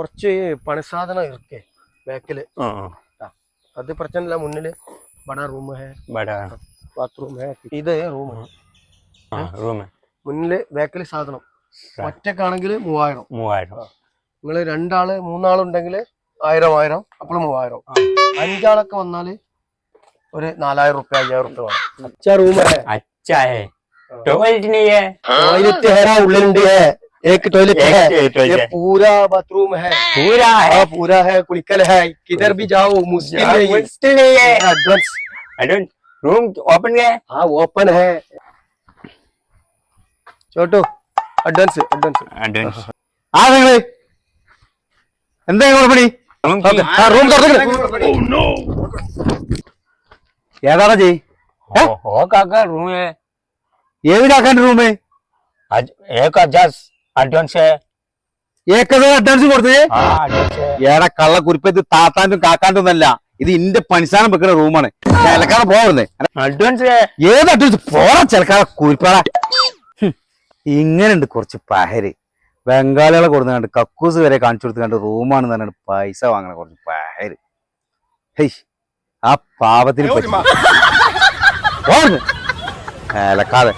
കുറച്ച് പണിസാധനം ഇറക്കേ ബാക്കിൽ. അത് പ്രശ്നമില്ല മുന്നിൽ ബടാ റൂം ഹേ. ബാത്റൂം ഹേ. ഇത് റൂം റൂം മുന്നിൽ ബാക്കിൽ സാധനം. ഒറ്റക്കാണെങ്കിൽ മൂവായിരം. മൂവായിരം. നിങ്ങൾ രണ്ടാൾ മൂന്നാളുണ്ടെങ്കിൽ ആയിരം ആയിരം അപ്പോൾ മൂവായിരം അഞ്ചാളൊക്കെ വന്നാൽ ഒരു നാലായിരം റുപ്യ അഞ്ചായിരം റുപ്യ വേണം. അച്ഛ റൂം അച്ഛാ ടോയ്ലറ്റ് ടോയ്ലറ്റ് ഉള്ളിലുണ്ട് है टॉयलेट है उल्लंडी है एक टॉयलेट है एक ये टॉयलेट पूरा बाथरूम है पूरा है हाँ पूरा है कुलिकल है किधर भी जाओ मुश्किल यार, नहीं मुश्किल नहीं है advance I don't room open है हाँ ओपन है छोटू अड्वांस अड्वांस आई डोंट ആ നിങ്ങള് എന്താ നിങ്ങളെ പണി ആ റൂം തുറന്നു ഏതാടാ ചെയ് हो हो काका रूम है ഏതിനാക്കാൻ്റെ റൂമ് आज एक हजार അഡ്വാൻസ് അഡ്വാൻസ് കൊടുത്തത് ഏടാ കള്ള കുറിപ്പത് താത്താന്റും കാക്കാന്റും ഒന്നല്ല. ഇത് ഇന്റെ പണിസ്ഥാനം വെക്കുന്ന റൂമാണ് ചിലക്കാതെ പോകുന്നത് അഡ്വാൻസ് ഏത് അഡ്വാൻസ് പോടാ ചിലക്കാതെ കുരിപ്പാട. ഇങ്ങനെയുണ്ട് കുറച്ച് പഹര്. ബംഗാളികളെ കൊടുത്ത് കണ്ട് കക്കൂസ് വരെ കാണിച്ചു കൊടുത്ത് കണ്ട് റൂമാണെന്ന് പൈസ വാങ്ങണ കുറച്ച് പഹര്. ഹെയ് ആ പാപത്തിന് പറ്റും ഏലക്കാതെ